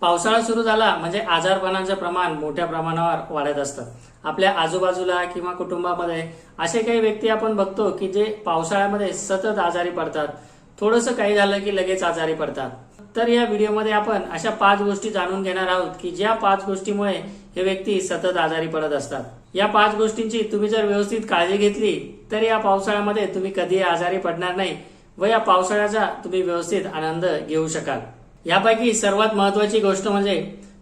पावसाळा सुरू झाला म्हणजे आजारपणाचं प्रमाण मोठ्या प्रमाणावर वाढत असतं. आपल्या आजूबाजूला किंवा कुटुंबामध्ये असे काही व्यक्ती आपण बघतो की जे पावसाळ्यामध्ये सतत आजारी पडतात. थोडंसं काही झालं की लगेच आजारी पडतात. तर या व्हिडिओमध्ये आपण अशा पाच गोष्टी जाणून घेणार आहोत की ज्या पाच गोष्टीमुळे हे व्यक्ती सतत आजारी पडत असतात. या पाच गोष्टींची तुम्ही जर व्यवस्थित काळजी घेतली तर या पावसाळ्यामध्ये तुम्ही कधी आजारी पडणार नाही व या पावसाळ्याचा तुम्ही व्यवस्थित आनंद घेऊ शकाल. यापैकी सर्वात महत्वाची गोष्ट म्हणजे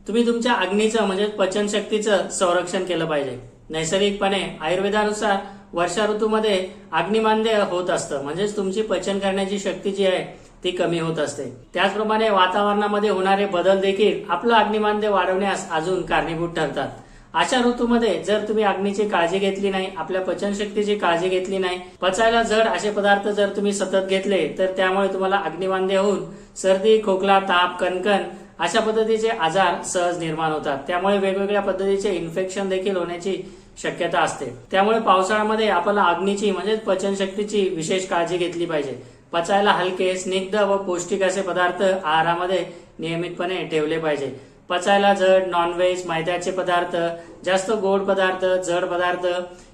तुम्ही तुमच्या अग्नीचं म्हणजे पचनशक्तीचं संरक्षण केलं पाहिजे. नैसर्गिकपणे आयुर्वेदानुसार वर्षा ऋतूमध्ये अग्निमान्य होत असतं. म्हणजेच तुमची पचन करण्याची शक्ती जी आहे ती कमी होत असते. त्याचप्रमाणे वातावरणामध्ये होणारे बदल देखील आपलं अग्निमान्य वाढवण्यास अजून कारणीभूत ठरतात. अशा ऋतूमध्ये जर तुम्ही अग्नीची काळजी घेतली नाही आपल्या पचनशक्तीची काळजी घेतली नाही पचायला जड असे पदार्थ जर तुम्ही सतत घेतले तर त्यामुळे तुम्हाला अग्निवांदे होऊन सर्दी खोकला ताप कणकण अशा पद्धतीचे आजार सहज निर्माण होतात. त्यामुळे वेगवेगळ्या पद्धतीचे इन्फेक्शन देखील होण्याची शक्यता असते. त्यामुळे पावसाळ्यामध्ये आपल्याला अग्नीची म्हणजेच पचनशक्तीची विशेष काळजी घेतली पाहिजे. पचायला हलके स्निग्ध व पौष्टिक असे पदार्थ आहारामध्ये नियमितपणे ठेवले पाहिजे. पचायला जड नॉनव्हेज मैद्याचे पदार्थ जास्त गोड पदार्थ जड पदार्थ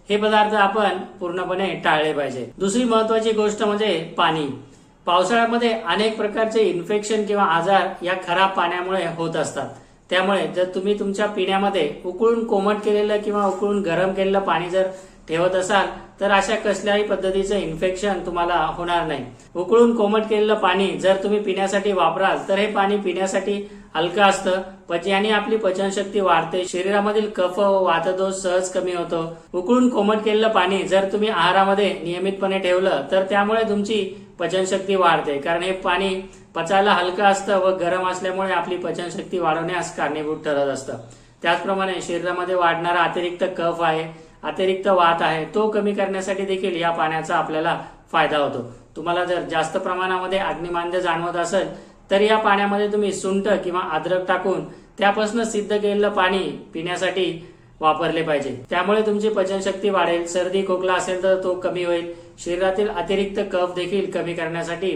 हे पदार्थ आपण पूर्णपणे टाळले पाहिजे. दुसरी महत्वाची गोष्ट म्हणजे पाणी. पावसाळ्यामध्ये अनेक प्रकारचे इन्फेक्शन किंवा आजार या खराब पाण्यामुळे होत असतात. त्यामुळे जर तुम्ही तुमच्या पिण्यामध्ये उकळून कोमट केलेलं किंवा उकळून गरम केलेलं पाणी जर ठेवत असाल तर अशा कसल्याही पद्धतीचं इन्फेक्शन तुम्हाला होणार नाही. उकळून कोमट केलेलं पाणी जर तुम्ही पिण्यासाठी वापराल तर हे पाणी पिण्यासाठी हलकं असतं. पच याने आपली पचनशक्ती वाढते. शरीरामधील कफ व वातदोष सहज कमी होतो. उकळून कोमट केलेलं पाणी जर तुम्ही आहारामध्ये नियमितपणे ठेवलं तर त्यामुळे तुमची पचनशक्ती वाढते. कारण हे पाणी पचायला हलकं असतं व गरम असल्यामुळे आपली पचनशक्ती वाढवण्यास कारणीभूत ठरत असतं. त्याचप्रमाणे शरीरामध्ये वाढणारा अतिरिक्त कफ आहे. अतिरिक्त वात आहे तो कमी करण्यासाठी देखील या पाण्याचा आपल्याला फायदा होतो. तुम्हाला जर जास्त प्रमाणामध्ये अग्निमांद्य जाणवत असेल तर या पाण्यामध्ये तुम्ही सुंट किंवा अद्रक टाकून त्यापासून सिद्ध केलेलं पाणी पिण्यासाठी वापरले पाहिजे. त्यामुळे तुमची पचनशक्ती वाढेल सर्दी खोकला असेल तर तो कमी होईल. शरीरातील अतिरिक्त कफ देखील कमी करण्यासाठी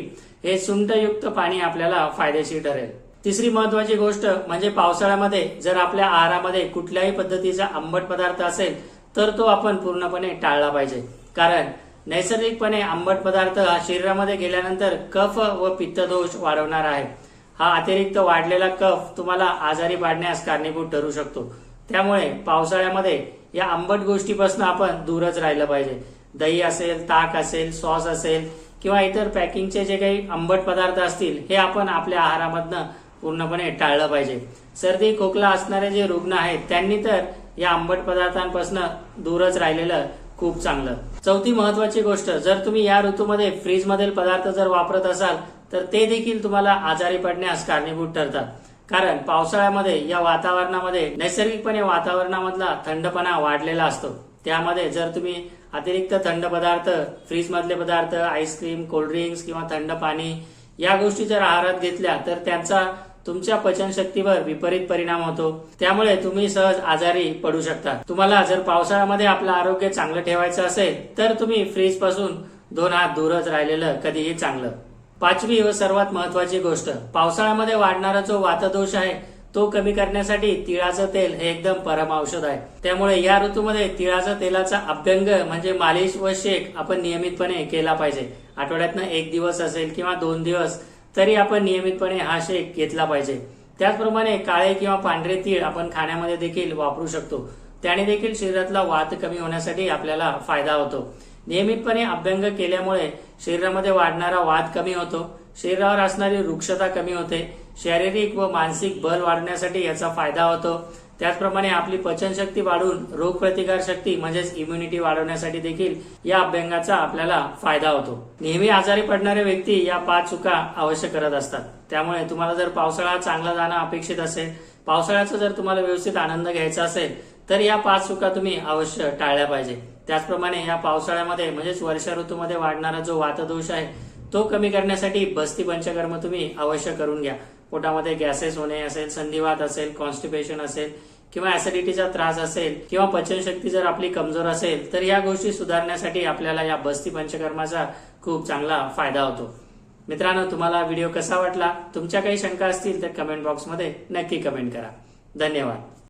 हे सुंटयुक्त पाणी आपल्याला फायदेशीर ठरेल. तिसरी महत्वाची गोष्ट म्हणजे पावसाळ्यामध्ये जर आपल्या आहारामध्ये कुठल्याही पद्धतीचा आंबट पदार्थ असेल तर तो आपण पूर्णपणे टाळला पाहिजे. कारण नैसर्गिकपणे आंबट पदार्थ हा शरीरामध्ये गेल्यानंतर कफ व पित्तदोष वाढवणार आहे. हा अतिरिक्त वाढलेला कफ तुम्हाला आजारी पाडण्यास कारणीभूत ठरू शकतो. त्यामुळे पावसाळ्यामध्ये या आंबट गोष्टीपासून आपण दूरच राहिलं पाहिजे. दही असेल ताक असेल सॉस असेल किंवा इतर पॅकिंगचे जे काही आंबट पदार्थ असतील हे आपण आपल्या आहारामधनं पूर्णपणे टाळलं पाहिजे. सर्दी खोकला असणारे जे रुग्ण आहेत त्यांनी तर या आंबट पदार्थांपासून दूरच राहिलेलं खूप चांगलं. चौथी महत्वाची गोष्ट जर तुम्ही या ऋतूमध्ये फ्रीज मधील पदार्थ जर वापरत असाल तर ते देखील तुम्हाला आजारी पडण्यास कारणीभूत ठरतात. कारण पावसाळ्यामध्ये या वातावरणामध्ये नैसर्गिकपणे वातावरणामधला थंडपणा वाढलेला असतो. त्यामध्ये जर तुम्ही अतिरिक्त थंड पदार्थ फ्रीज मधले पदार्थ आईस्क्रीम कोल्ड्रिंक्स किंवा थंड पाणी या गोष्टी जर आहारात घेतल्या तर त्यांचा तुमच्या पचनशक्तीवर विपरीत परिणाम होतो. त्यामुळे तुम्ही सहज आजारी पडू शकता. तुम्हाला जर पावसाळ्यामध्ये आपलं आरोग्य चांगलं ठेवायचं असेल तर तुम्ही फ्रीजपासून दोन हात दूरच राहिलेलं कधीही चांगलं. पाचवी व सर्वात महत्वाची गोष्ट पावसाळ्यामध्ये वाढणारा जो वातदोष आहे तो कमी करण्यासाठी तिळाचं तेल हे एकदम परम औषध आहे. त्यामुळे या ऋतूमध्ये तिळाच्या तेलाचा अभ्यंग म्हणजे मालिश व शेक आपण नियमितपणे केला पाहिजे. आठवड्यातनं एक दिवस असेल किंवा दोन दिवस तरी आपण नियमितपणे हा शेक घेतला पाहिजे. त्याचप्रमाणे काळे किंवा पांढरे तीळ आपण खाण्यामध्ये देखील वापरू शकतो. त्याने देखील शरीरातला वात कमी होण्यासाठी आपल्याला फायदा होतो. नियमितपणे अभ्यंग केल्यामुळे शरीरामध्ये वाढणारा वाद कमी होतो. शरीरावर असणारी वृक्षता कमी होते. शारीरिक व मानसिक बल वाढण्यासाठी याचा फायदा होतो. त्याचप्रमाणे आपली पचनशक्ती वाढून रोगप्रतिकार शक्ती म्हणजेच इम्युनिटी वाढवण्यासाठी देखील या अभ्यंगाचा आपल्याला फायदा होतो. नेहमी आजारी पडणारे व्यक्ती या पाच चुका अवश्य करत असतात. त्यामुळे तुम्हाला जर पावसाळा चांगला जाणं अपेक्षित असेल पावसाळ्याचा जर तुम्हाला व्यवस्थित आनंद घ्यायचा असेल तर या पाच चुका तुम्ही अवश्य टाळल्या पाहिजे. त्याचप्रमाणे या पावसाळ्यामध्ये म्हणजेच वर्षा ऋतूमध्ये वाढणारा जो वातदोष आहे तो कमी करण्यासाठी बस्ती पंचकर्म तुम्ही अवश्य करून घ्या. पोटामध्ये गॅसेस होणे असेल संधिवात असेल कॉन्स्टिपेशन असेल किंवा ऍसिडिटीचा त्रास असेल किंवा पचनशक्ती जर आपली कमजोर असेल तर या गोष्टी सुधारण्यासाठी आपल्याला या बस्ती पंचकर्माचा खूप चांगला फायदा होतो. मित्रांनो तुम्हाला व्हिडिओ कसा वाटला? तुमच्या काही शंका असतील तर कमेंट बॉक्समध्ये नक्की कमेंट करा. धन्यवाद.